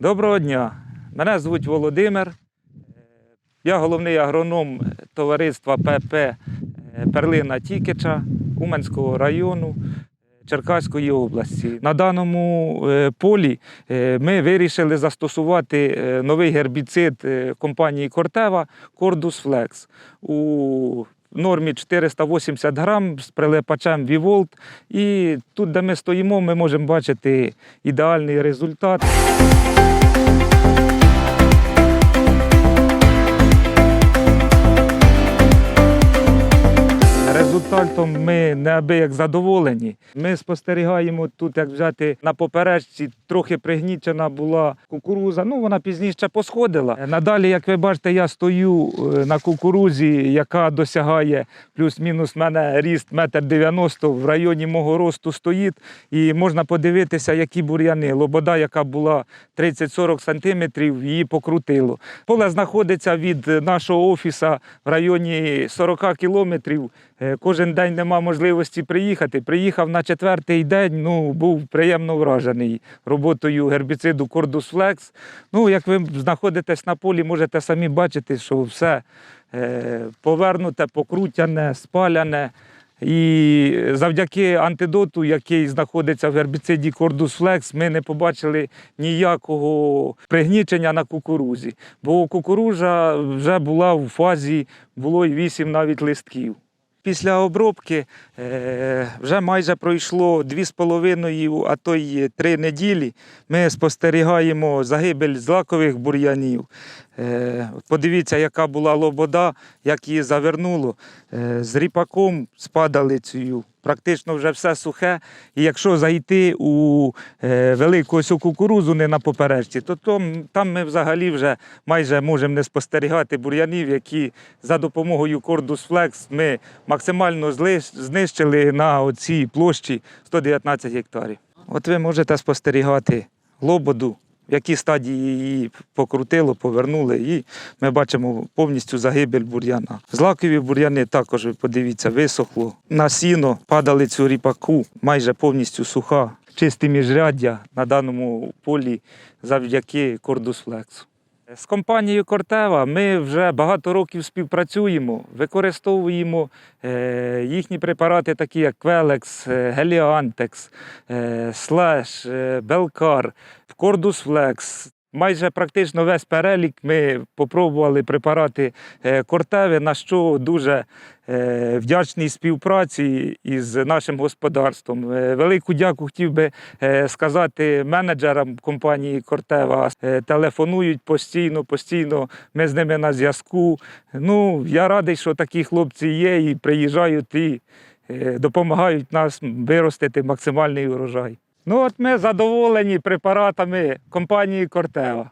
Доброго дня. Мене звуть Володимир. Я головний агроном товариства ПП е, Перлина Тікича Уменського району е, Черкаської області. На даному е, полі ми вирішили застосувати новий гербіцид компанії Кортева Кордус Флекс у нормі 480 грам з прилипачем Віволт. І тут, де ми стоїмо, ми можемо бачити ідеальний результат. Результатом ми неабияк задоволені. Ми спостерігаємо тут, як взяти на поперечці, трохи пригнічена була кукуруза. Ну вона пізніше посходила. Надалі, як ви бачите, я стою е, на кукурузі, яка досягає плюс-мінус мене ріст метр дев'яносто в районі мого росту стоїть. І можна подивитися, які бур'яни. Лобода, яка була 30-40 сантиметрів, її покрутило. Поле знаходиться від нашого офісу в районі 40 кілометрів. Кожен день нема можливості приїхати. Приїхав на четвертий день, ну, був приємно вражений роботою гербіциду Flex. Ну, як ви знаходитесь на полі, можете самі бачити, що все е, повернуте, покрутяне, спаляне. І завдяки антидоту, який знаходиться в гербіциді Flex, ми не побачили ніякого пригнічення на кукурузі. Бо кукуруза вже була в фазі, було й вісім навіть листків. Після обробки е, вже майже пройшло 2,5, а то й 3 неділі. Ми спостерігаємо загибель злакових бур'янів. Е, подивіться, яка була лобода, як її завернуло. Е, з ріпаком з цю. Практично вже все сухе. І якщо зайти у е, велику ось кукурузу не на поперечці, то там, ми взагалі вже майже можемо не спостерігати бур'янів, які за допомогою Cordus Flex ми максимально знищили на оцій площі 119 гектарів. От ви можете спостерігати лободу, в якій стадії її покрутило, повернули, і ми бачимо повністю загибель бур'яна. Злакові бур'яни також, подивіться, висохло. На сіно падали цю ріпаку, майже повністю суха. Чисті міжряддя на даному полі завдяки Flex. З компанією Кортева ми вже багато років співпрацюємо, використовуємо е, їхні препарати, такі як Квелекс, Геліантекс, Слеш, Белкар, Кордус Флекс. Майже практично весь перелік ми попробували препарати е, Кортеви, на що дуже е, вдячний співпраці із нашим господарством. Е, Велику дяку хотів би сказати менеджерам компанії Кортева. Телефонують постійно, постійно. Ми з ними на зв'язку. Ну, я радий, що такі хлопці є і приїжджають і допомагають нас виростити максимальний урожай. Ну, от ми задоволені препаратами компанії Кортева.